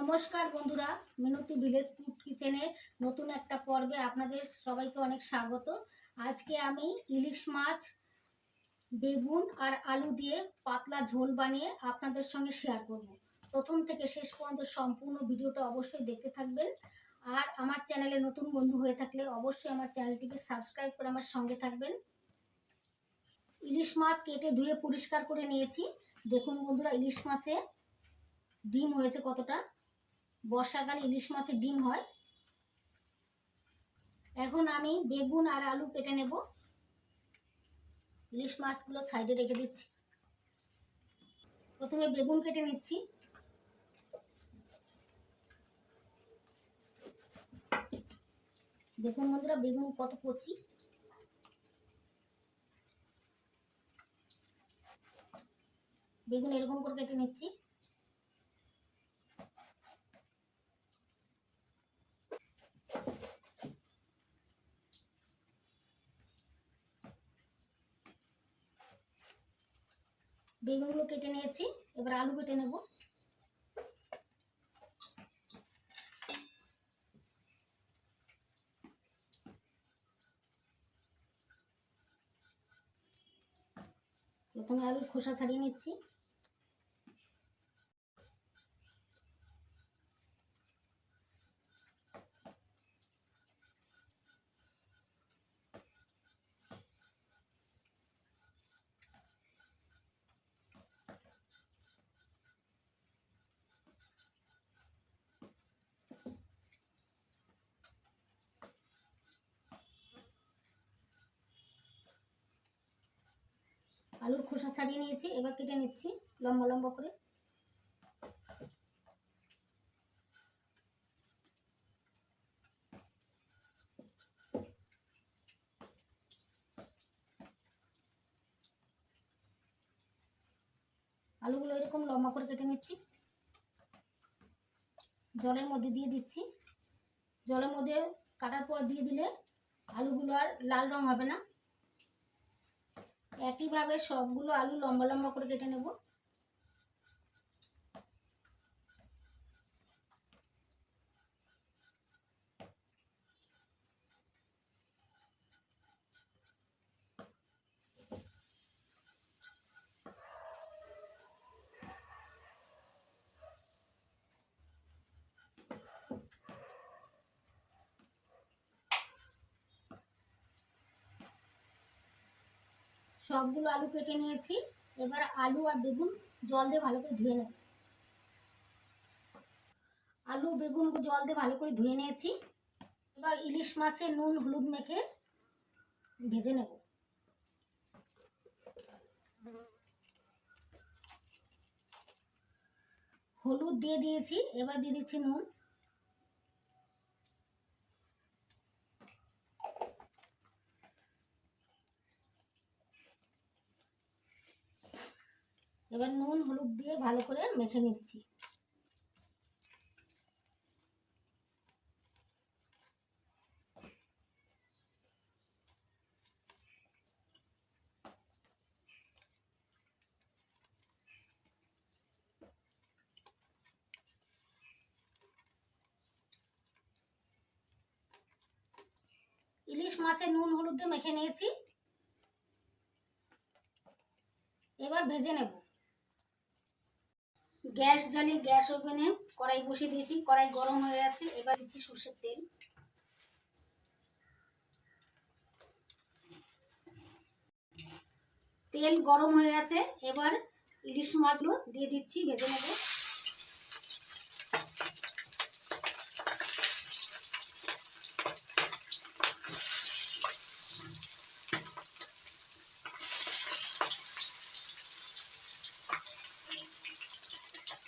নমস্কার বন্ধুরা, মিনতি village food কিচেনের নতুন একটা পর্বে আপনাদের সবাইকে অনেক স্বাগত। আজকে আমি ইলিশ মাছ, বেগুন আর আলু দিয়ে পাতলা ঝোল বানিয়ে আপনাদের সঙ্গে শেয়ার করব। প্রথম থেকে শেষ পর্যন্ত সম্পূর্ণ ভিডিওটা অবশ্যই দেখতে থাকবেন। আর আমার চ্যানেলে নতুন বন্ধু হয়ে থাকলে অবশ্যই আমার চ্যানেলটিকে সাবস্ক্রাইব করে আমার সঙ্গে থাকবেন। ইলিশ মাছ কেটে ধুয়ে পরিষ্কার করে নিয়েছি। দেখুন বন্ধুরা, ইলিশ মাছে ডিম হয়েছে কতটা। বর্ষাকালে ইলিশ মাছের ডিম হয়। এখন আমি বেগুন আর আলু কেটে নেব। ইলিশ মাছগুলো সাইডে রেখে দিচ্ছি। প্রথমে বেগুন কেটে নিচ্ছি। দেখুন বন্ধুরা, বেগুন কত কচি। বেগুন এরকম করে কেটে নিচ্ছি। বেগুনগুলো কেটে নিয়েছি। এবার আলু কেটে নেব। প্রথমে আলুর খোসা ছাড়িয়ে নিচ্ছি। আলুর খোসা ছাড়িয়ে নিয়েছি, এবার কেটে নিচ্ছি লম্বা লম্বা করে। আলুগুলো এরকম লম্বা করে কেটে নিচ্ছি। জলের মধ্যে দিয়ে দিচ্ছি। জলের মধ্যে কাটার পর দিয়ে দিলে আলুগুলো আর লাল রং হবে না। একইভাবে সবগুলো আলু লম্বা লম্বা করে কেটে নেব। সবগুলো আলু কেটে নিয়েছি। এবার আলু আর বেগুন জল দিয়ে ভালো করে ধুয়ে নেব। আলু, বেগুন জল দিয়ে ভালো করে ধুয়ে নিয়েছি। এবার ইলিশ মাছে নুন হলুদ মেখে ভেজে নেব। হলুদ দিয়ে দিয়েছি, এবার দিয়ে দিচ্ছি নুন। এবার নুন, হলুদ দিয়ে ভালো করে মেখে নিচ্ছি। ইলিশ মাছের নুন, হলুদ দিয়ে মেখে নিয়েছি। এবার ভেজে নেব। গ্যাস জ্বালিয়ে গ্যাস ওভেনে কড়াই বসিয়ে দিয়েছি। কড়াই গরম হয়ে গেছে, এবার দিচ্ছি সর্ষের তেল। তেল গরম হয়ে গেছে, এবার ইলিশ মাছগুলো দিয়ে দিচ্ছি, ভেজে নেব।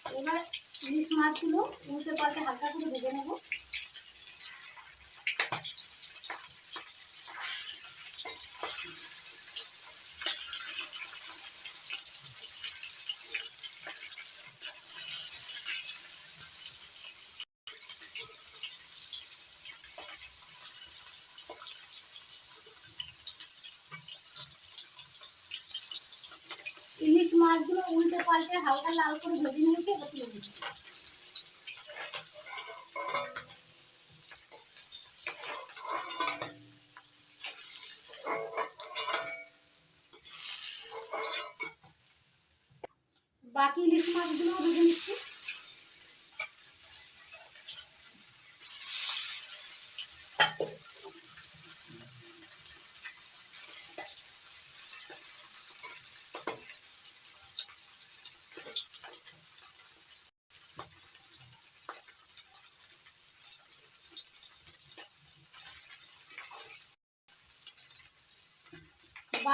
এবার ইলিশ মাছগুলো উল্টে পাল্টে হালকা করে ভেজে নেব। ইলিশ মাছগুলো উল্টে পাল্টে হালকা লাল করে ভেজে নিয়েছি এটা তুলে দিচ্ছি বাকি ইলিশ মাছগুলো ভেজে নিচ্ছি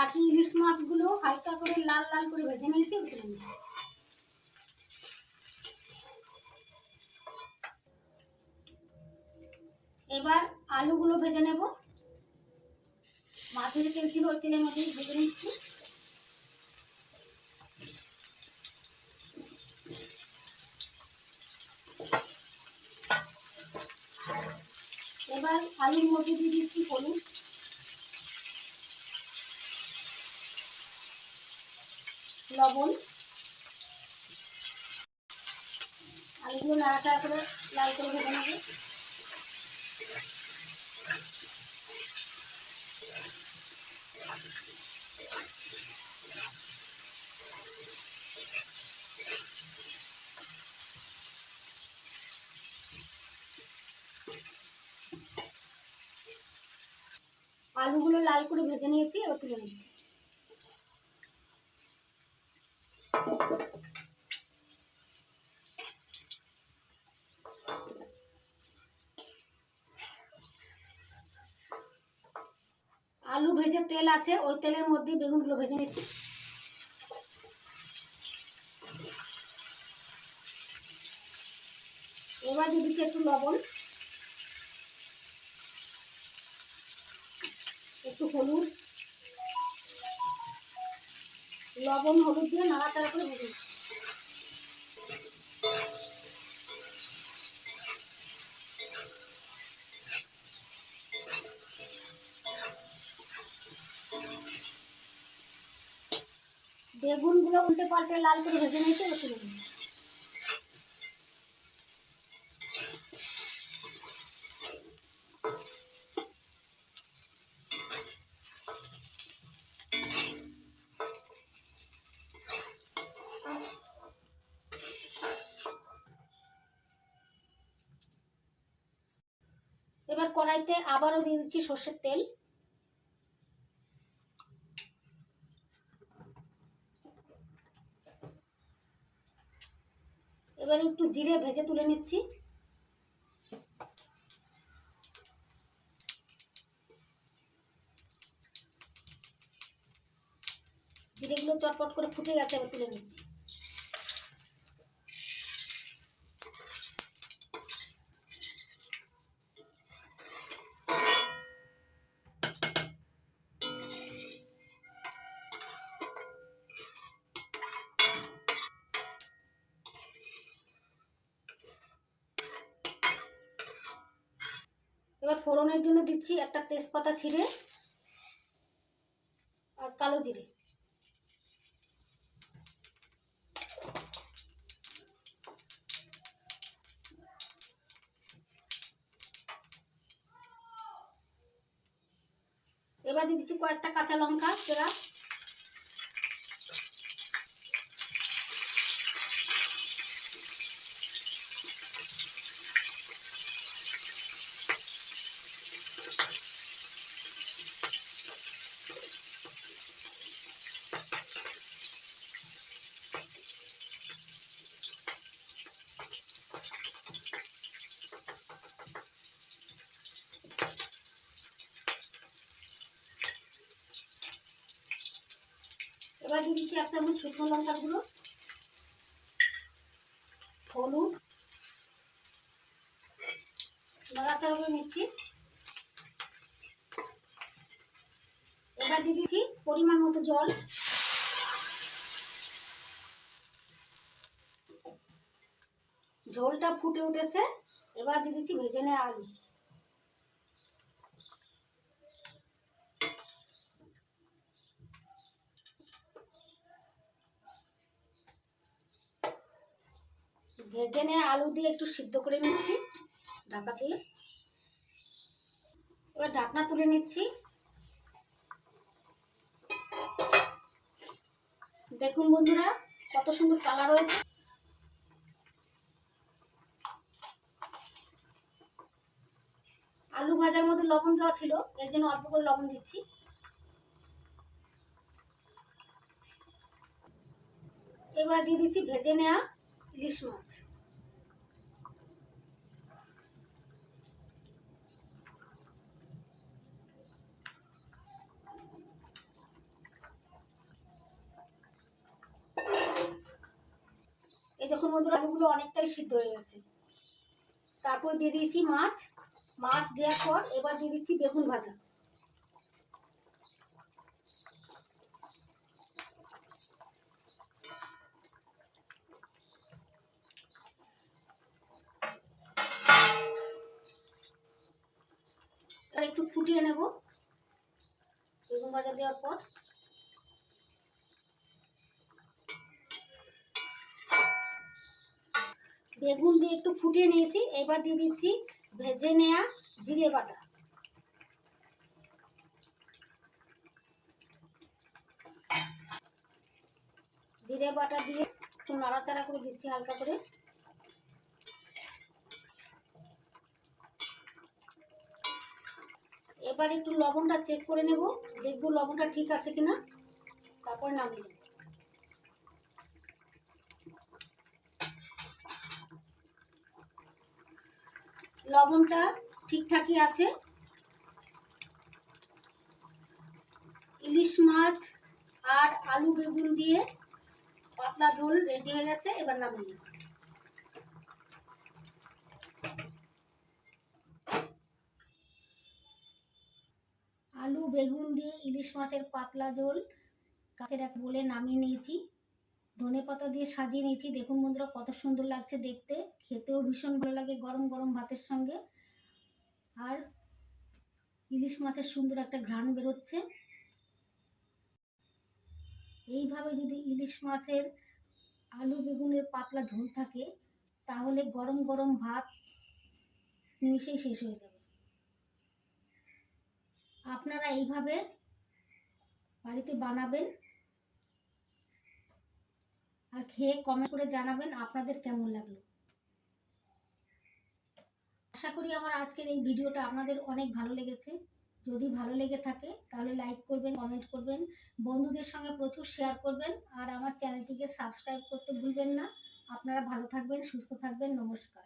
বাকি ইলিশ মাছগুলো হালকা করে লাল লাল করে ভেজে নিয়েছি উঠে এবার আলুগুলো ভেজে নেব। মাছের তেল ছিল ওই তেলের মধ্যে ভেজে নিচ্ছি। এবার আলুর মধ্যে দিয়ে দিচ্ছি হলুদ। লবণ। আলুগুলো নাড়াচাড়া করে লাল করে ভেজে নেবে। আলুগুলো লাল করে ভেজে নিয়েছি, এবার তুলে নিচ্ছি। আলু ভেজে তেল আছে, ওই তেলের মধ্যে বেগুনগুলো ভেজে নিচ্ছি। এবার দিচ্ছি একটু লবণ, একটু হলুদ লবণ হলুদ দিয়ে নাড়াচাড়া করে ভেজে। বেগুনগুলো উল্টে পাল্টে লাল করে ভেজে নিয়েছে এবার কড়াইতে আবারও দিয়ে দিচ্ছি সর্ষের তেল। এবার একটু জিরে ভেজে তুলে নিচ্ছি। জিরেগুলো চটপট করে ফুটে গেছে, এবার তুলে নিচ্ছি। এবার ফোড়নের জন্য দিচ্ছি একটা তেজপাতা ছিঁড়ে আর কালো জিরে। এবার দিয়ে দিচ্ছি কয়েকটা কাঁচা লঙ্কা সেরা এবার দিয়ে দিচ্ছি এক চামচ শুকনো লঙ্কার গুঁড়ো হলুদ নাড়াচাড়া করে নিচ্ছি। এবার দিয়ে দিচ্ছি পরিমাণ মতো জল। ঝোলটা ফুটে উঠেছে। এবার দিয়ে দিচ্ছি ভেজে নেওয়া আলু। ভেজে নিয়ে আলু দিয়ে একটু সিদ্ধ করে নিচ্ছি, ঢাকা দিয়ে। এবার ঢাকনা তুলে নিচ্ছি। দেখুন বন্ধুরা, কত সুন্দর কালার হয়েছে। আলু ভাজার মধ্যে লবণ দেওয়া ছিল, এর জন্য অল্প করে লবণ দিচ্ছি। এবার দিয়ে দিচ্ছি ভেজে নেওয়া ইলিশ মাছ। দেখুন বন্ধুরা আলুগুলো অনেকটাই সিদ্ধ হয়ে গেছে। তারপর দিয়ে দিয়েছি মাছ। মাছ দেওয়ার পর এবার দিয়ে দিচ্ছি বেগুন ভাজা। একটু ফুটিয়ে নেব। বেগুন ভাজা দেওয়ার পর বেগুন দিয়ে একটু ফুটিয়ে নিয়েছি। এবার দিয়ে দিচ্ছি ভেজে নেয়া জিরে বাটা। জিরে বাটা দিয়ে একটু নাড়াচাড়া করে দিচ্ছি হালকা করে। এবার একটু লবণটা চেক করে নেব। দেখব লবণটা ঠিক আছে কিনা। তারপর নামিয়ে নেব। লবণটা ঠিকঠাকই আছে। ইলিশ মাছ আর আলু বেগুন দিয়ে পাতলা ঝোল রেডি হয়ে গেছে, এবার নামিয়ে আলু, বেগুন দিয়ে ইলিশ মাছের পাতলা ঝোল কাছের এক বলে নামিয়ে নিয়েছি। ধনে পাতা দিয়ে সাজিয়ে নিয়েছি। দেখুন বন্ধুরা, কত সুন্দর লাগছে দেখতে। খেতেও ভীষণ ভালো লাগে গরম গরম ভাতের সঙ্গে। আর ইলিশ মাছের সুন্দর একটা ঘ্রাণ বেরোচ্ছে। এইভাবে যদি ইলিশ মাছের আলু বেগুনের পাতলা ঝোল থাকে, তাহলে গরম গরম ভাত নিমিশেই শেষ হয়ে যাবে। আপনারা এইভাবে বাড়িতে বানাবেন। আর খেয়ে কমেন্ট করে জানাবেন আপনাদের কেমন লাগল। আশা করি আমার আজকের এই ভিডিওটা আপনাদের অনেক ভালো লেগেছে। যদি ভালো লেগে থাকে, তাহলে লাইক করবেন কমেন্ট করবেন, বন্ধুদের সঙ্গে প্রচুর শেয়ার করবেন, আর আমার চ্যানেলটিকে সাবস্ক্রাইব করতে ভুলবেন না। আপনারা ভালো থাকবেন, সুস্থ থাকবেন, নমস্কার।